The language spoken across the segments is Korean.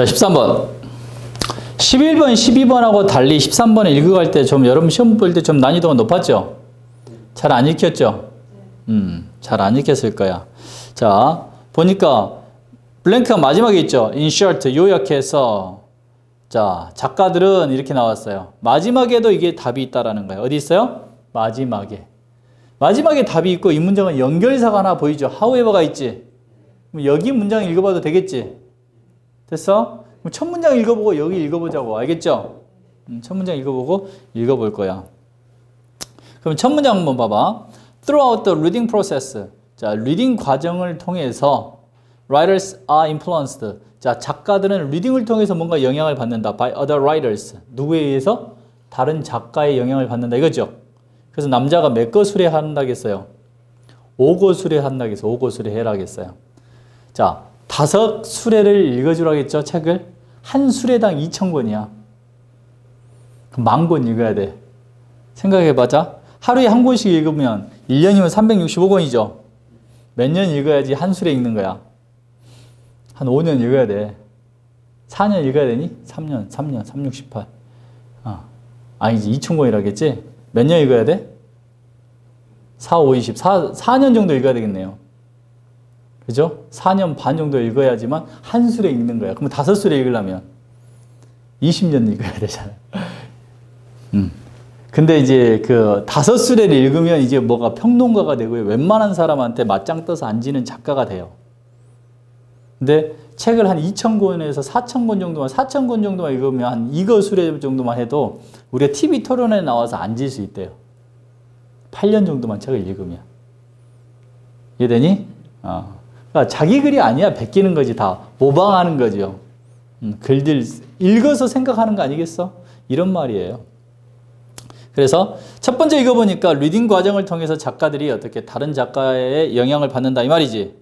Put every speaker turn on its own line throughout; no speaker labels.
자, 13번. 11번, 12번하고 달리 13번에 읽어갈 때 좀 여러분 시험 볼 때 좀 난이도가 높았죠? 잘 안 읽혔죠? 음, 잘 안 읽혔을 거야. 자, 보니까 블랭크가 마지막에 있죠? in short, 요약해서 자, 작가들은 이렇게 나왔어요. 마지막에도 이게 답이 있다라는 거예요. 어디 있어요? 마지막에. 마지막에 답이 있고 이 문장은 연결사가 하나 보이죠? however가 있지? 여기 문장 읽어봐도 되겠지? 됐어? 첫 문장 읽어보고 여기 읽어보자고. 알겠죠? 음, 첫 문장 읽어보고 읽어볼 거야. 그럼 첫 문장 한번 봐봐. Throughout the reading process. 자, 리딩 과정을 통해서 writers are influenced. 자, 작가들은 리딩을 통해서 뭔가 영향을 받는다. by other writers. 누구에 의해서? 다른 작가의 영향을 받는다. 이거죠? 그래서 남자가 몇거 수레한다겠어요? 5거 수레한다겠어. 5거 수레해라겠어요. 자, 다섯 수레를 읽어주라겠죠, 책을? 한 수레당 2,000권이야. 만 권 읽어야 돼. 생각해봐자. 하루에 한 권씩 읽으면 1년이면 365권이죠. 몇 년 읽어야지 한 수레 읽는 거야. 한 5년 읽어야 돼. 4년 읽어야 되니? 3년, 3년, 3, 6, 18. 아, 아니지, 2,000권이라겠지? 몇 년 읽어야 돼? 4, 5, 20. 4, 4년 정도 읽어야 되겠네요. 그죠? 4년 반 정도 읽어야지만 한 수레 읽는 거야. 그럼 다섯 수레 읽으려면 20년 읽어야 되잖아. 음. 근데 이제 그 다섯 수레를 읽으면 이제 뭐가 평론가가 되고요. 웬만한 사람한테 맞짱 떠서 앉는 작가가 돼요. 근데 책을 한 2,000권에서 4,000권 정도만, 4,000권 정도만 읽으면 한 이거 수레 정도만 해도 우리가 TV 토론에 나와서 앉을 수 있대요. 8년 정도만 책을 읽으면. 이해되니? 어. 그러니까 자기 글이 아니야. 베끼는 거지 다. 모방하는 거죠. 음, 글들 읽어서 생각하는 거 아니겠어? 이런 말이에요. 그래서 첫 번째 읽어보니까 리딩 과정을 통해서 작가들이 어떻게 다른 작가의 영향을 받는다 이 말이지.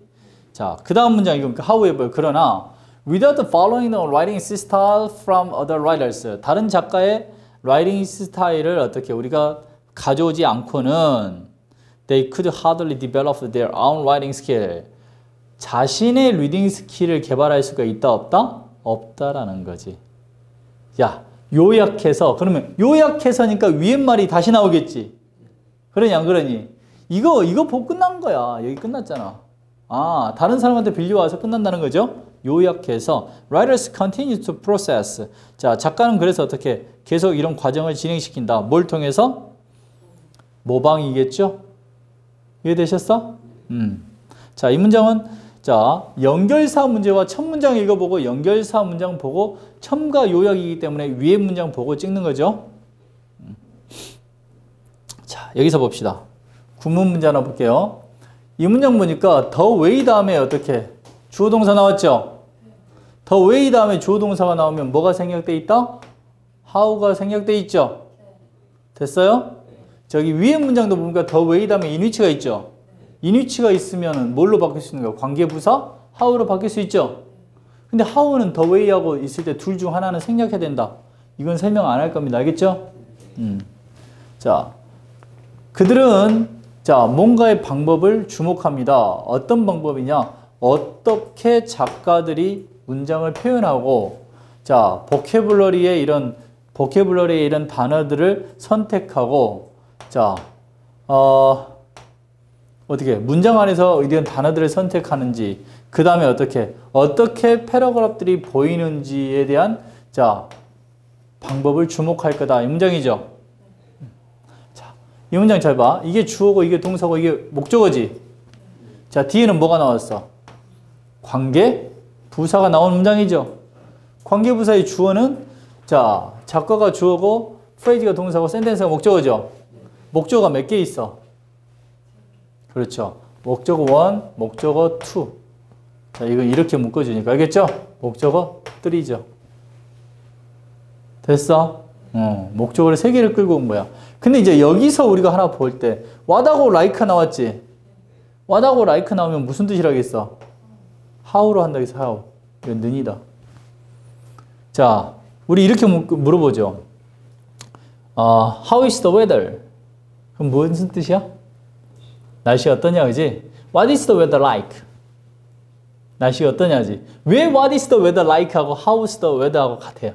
자, 그 다음 문장 읽으니까 however 그러나 without following the writing style from other writers 다른 작가의 writing 스타일을 어떻게 우리가 가져오지 않고는 they could hardly develop their own writing skill 자신의 리딩 스킬을 개발할 수가 있다 없다? 없다라는 거지. 야, 요약해서 그러면 요약해서니까 위에 말이 다시 나오겠지. 그러니 안 그러니? 이거 이거 보고 끝난 거야. 여기 끝났잖아. 아, 다른 사람한테 빌려와서 끝난다는 거죠? 요약해서 writers continue to process. 자, 작가는 그래서 어떻게 계속 이런 과정을 진행시킨다. 뭘 통해서? 모방이겠죠? 이해되셨어? 음. 자, 이 문장은 자, 연결사 문제와 첫 문장 읽어보고 연결사 문장 보고 첨가 요약이기 때문에 위에 문장 보고 찍는 거죠. 음. 자, 여기서 봅시다. 구문 문제 하나 볼게요. 이 문장 보니까 더 웨이 다음에 어떻게 주어 동사 나왔죠? 더 웨이 다음에 주어 동사가 나오면 뭐가 생략돼 있다? how가 생략돼 있죠? 됐어요? 저기 위에 문장도 보니까 더 웨이 다음에 인위치가 있죠? 인위치가 있으면 뭘로 바뀔 수 있는 거야? 관계부사? how로 바뀔 수 있죠? 근데 how는 the way하고 있을 때 둘 중 하나는 생략해야 된다. 이건 설명 안 할 겁니다. 알겠죠? 음. 자, 그들은 자 뭔가의 방법을 주목합니다. 어떤 방법이냐? 어떻게 작가들이 문장을 표현하고 자 보케블러리의 이런 보케블러리의 이런 단어들을 선택하고 자 어. 어떻게 문장 안에서 이런 단어들을 선택하는지 그 다음에 어떻게 어떻게 패러그래프들이 보이는지에 대한 자 방법을 주목할 거다 이 문장이죠. 자, 이 문장 잘 봐. 이게 주어고 이게 동사고 이게 목적어지. 자 뒤에는 뭐가 나왔어? 관계 부사가 나온 문장이죠. 관계 부사의 주어는 자 작가가 주어고 프레이즈가 동사고 센텐스가 목적어죠. 목적어가 몇 개 있어? 그렇죠. 목적어 1, 목적어 2. 자, 이거 이렇게 묶어주니까 알겠죠? 목적어 3죠. 됐어? 어, 목적어를 세 개를 끌고 온 거야. 근데 이제 여기서 우리가 하나 볼 때, 와다고 라이크 나왔지? 와다고 라이크 나오면 무슨 뜻이라겠어? how로 한다 해서 how. 이건 는이다. 자, 우리 이렇게 물어보죠. 어, how is the weather? 그럼 무슨 뜻이야? 날씨 어떠냐, 그지? What is the weather like? 날씨가 어떠냐지. 왜 what is the weather like 하고 how is the weather 하고 같아요?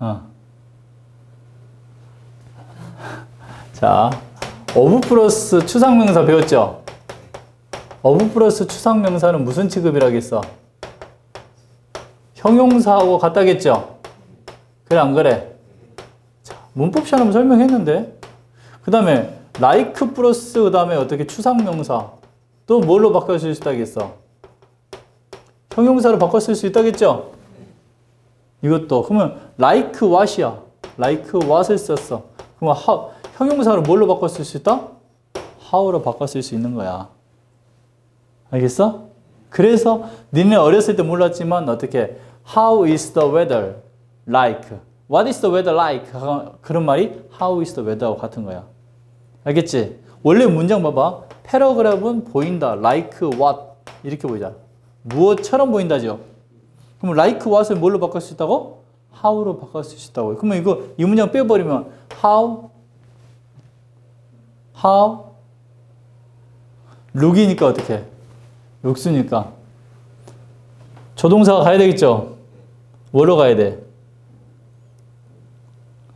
어. 자, of 플러스 추상명사 배웠죠? of 플러스 추상명사는 무슨 취급이라겠어? 형용사하고 같다겠죠? 그래 안 그래? 자, 문법 시간에 설명했는데 그 다음에 like 플러스 그 다음에 어떻게 추상명사 또 뭘로 바꿔 쓸 수 있다겠어? 형용사로 바꿔 쓸 수 있다겠죠? 이것도 그러면 like what이야 like what을 썼어 그러면 how, 형용사로 뭘로 바꿔 쓸 수 있다? how로 바꿔 쓸 수 있는 거야 알겠어? 그래서 니네 어렸을 때 몰랐지만 어떻게 How is the weather like? What is the weather like? 그런 말이 How is the weather하고 같은 거야. 알겠지? 원래 문장 봐봐. 패러그랩은 보인다. Like what? 이렇게 보이잖아. 무엇처럼 보인다죠? 그럼 like what을 뭘로 바꿀 수 있다고? how로 바꿀 수 있다고. 그러면 이거 이 문장 빼버리면 how how look이니까 어떻게? 룩스니까 조동사가 가야 되겠죠? 뭐로 가야 돼?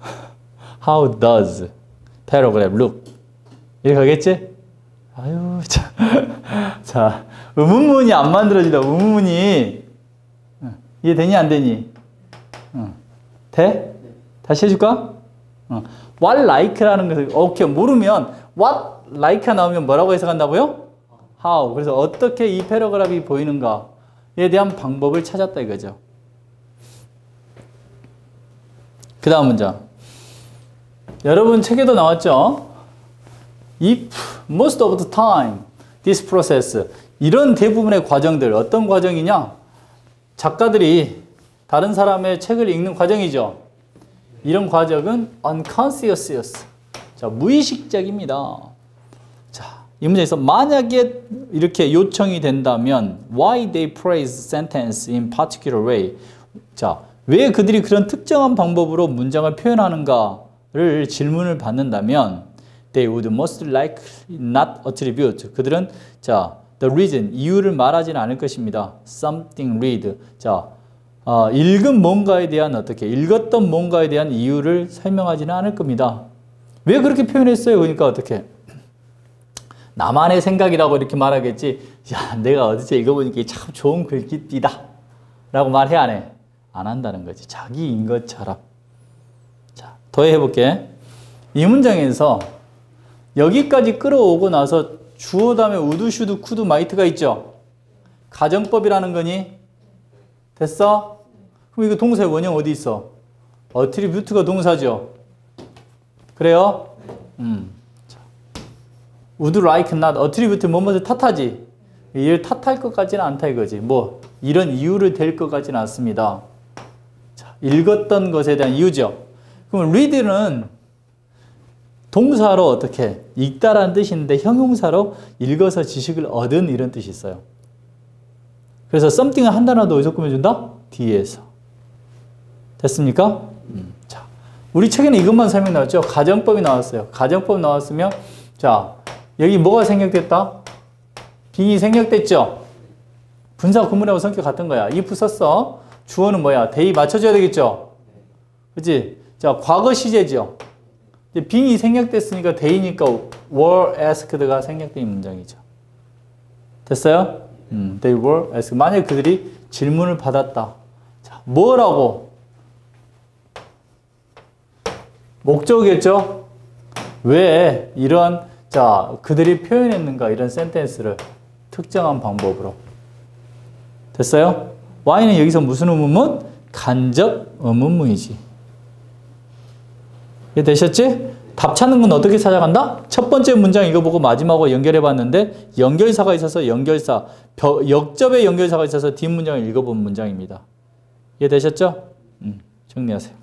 How does paragraph look? 이렇게 가겠지? 아유, 자, 자, 의문문이 안 만들어지다. 의문문이 이해되니 안 되니? 응. 돼? 다시 해줄까? 응. What like라는 것을 오케이 모르면 what like 나오면 뭐라고 해석한다고요? How. 그래서 어떻게 이 패러그래프가 보이는가에 대한 방법을 찾았다 이거죠. 그 다음 문장. 여러분 책에도 나왔죠? If most of the time this process 이런 대부분의 과정들 어떤 과정이냐? 작가들이 다른 사람의 책을 읽는 과정이죠. 이런 과정은 unconscious. 자, 무의식적입니다. 자, 이 문제에서 만약에 이렇게 요청이 된다면 why they praise sentence in particular way. 자, 왜 그들이 그런 특정한 방법으로 문장을 표현하는가를 질문을 받는다면 they would most likely not attribute 그들은 자 the reason 이유를 말하지는 않을 것입니다. something read 자 어, 읽은 뭔가에 대한 어떻게 읽었던 뭔가에 대한 이유를 설명하지는 않을 겁니다. 왜 그렇게 표현했어요? 그러니까 어떻게 나만의 생각이라고 이렇게 말하겠지. 야 내가 어디서 읽어보니까 참 좋은 글귀띠다 라고 말해 안 해? 안 한다는 거지. 자기인 것처럼. 자, 더해 볼게. 이 문장에서 여기까지 끌어오고 나서 주어 다음에 우드, 슈드, 쿠드, 마이트가 있죠. 가정법이라는 거니? 됐어? 그럼 이거 동사의 원형 어디 있어? 어트리뷰트가 동사죠. 그래요? 음. would like not 어트리뷰트 뭐뭐를 탓하지. 이를 탓할 것 같지는 않다 이거지. 뭐 이런 이유를 될것 같지는 않습니다. 자, 읽었던 것에 대한 이유죠. 그럼 read는 동사로 어떻게 읽다라는 뜻인데 형용사로 읽어서 지식을 얻은 이런 뜻이 있어요. 그래서 something을 한 단어도 어디서 꾸며준다? 뒤에서. 됐습니까? 음. 자, 우리 책에는 이것만 설명 나왔죠. 가정법이 나왔어요. 가정법 나왔으면 자 여기 뭐가 생략됐다? 빙이 생략됐죠. 분사 구문하고 성격 같은 거야. if 썼어. 주어는 뭐야? 대이 맞춰줘야 되겠죠. 그렇지? 자 과거 시제죠. 빙이 생략됐으니까 대이니까 were asked가 생략된 문장이죠. 됐어요? 음, they were asked. 만약 그들이 질문을 받았다. 자, 뭐라고? 목적이겠죠? 왜 이런 자 그들이 표현했는가 이런 센텐스를 특정한 방법으로 됐어요? Y는 여기서 무슨 의문문? 간접 의문문이지. 이해 되셨지? 답 찾는 건 어떻게 찾아간다? 첫 번째 문장 이거 보고 마지막으로 연결해 봤는데 연결사가 있어서 연결사, 역접의 연결사가 있어서 뒷문장을 읽어본 문장입니다. 이해되셨죠? 음, 정리하세요.